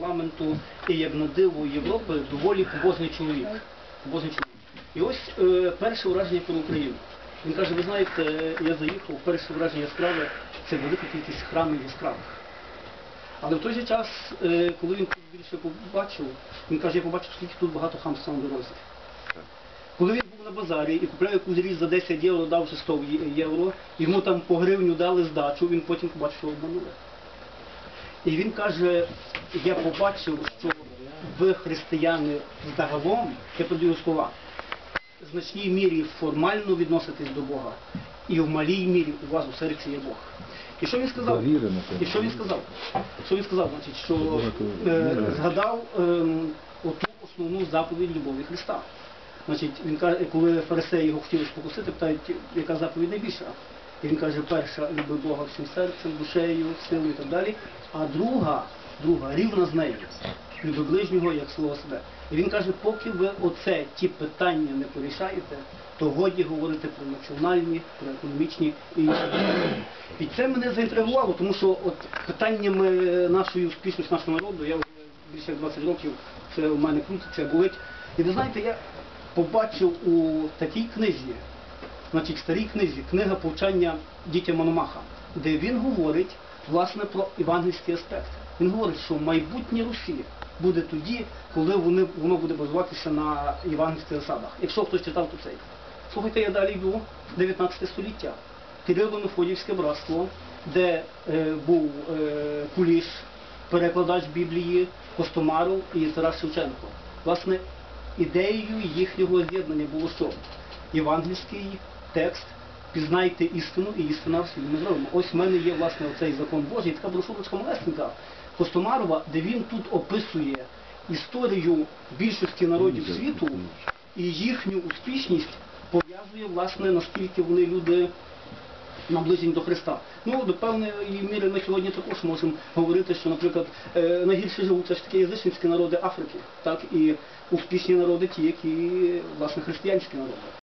парламенту і як на диво Європи доволі побожний чоловік. Побожний чоловік. І ось е, перше враження про Україну. Він каже, ви знаєте, я заїхав, перше враження яскраве це велика кількість храмів яскравих. Але в той же час, е, коли він більше побачив, він каже, я побачив, скільки тут багато хамства на дорозі. Коли він був на базарі і купляв якусь річ за 10 євро, дав 100 євро, йому там по гривню дали здачу, він потім побачив, що обманули. І він каже, я побачив, що ви християни загалом, я подаю слова, в значній мірі формально відноситесь до Бога. І в малій мірі у вас у серці є Бог. І що він сказав? І що він сказав? Що він сказав? Значить, що е, згадав ем, оту основну заповідь любові Христа. Значить, він каже, коли фарисеї його хотіли спокусити, питають, яка заповідь найбільша. Він каже, перша люби Бога всім серцем, душею, силою і так далі. А друга, друга рівна з нею. Люби ближнього як свого себе. І він каже, поки ви оце ті питання не порішаєте, то годі говорити про національні, про економічні і інші. І це мене заінтригувало, тому що от питаннями нашої успішності нашого народу, я вже більше як 20 років, це у мене крутиться, болить. І ви знаєте, я побачив у такій книзі, значить старій книзі, книга повчання дітям Мономаха, де він говорить власне про євангельський аспект. Він говорить, що майбутнє Русі буде тоді, коли вони, воно буде базуватися на євангельських засадах. Якщо хтось читав, то цей. Слухайте, я далі йду, 19 століття. Кирило-Мефодіївське братство, де е, був е, Куліш, перекладач Біблії Костомаров і Тарас Шевченко. Власне, ідеєю їхнього з'єднання було що? Євангельський текст, пізнайте істину і істина в світі ми зробимо. Ось в мене є власне оцей закон Божий, така брошурочка малесенька Костомарова, де він тут описує історію більшості народів світу і їхню успішність пов'язує власне наскільки вони люди наближені до Христа. Ну, до певної міри ми сьогодні також можемо говорити, що, наприклад, е, найгірше живуть це ж таки язичницькі народи Африки, так і успішні народи, ті, які власне християнські народи.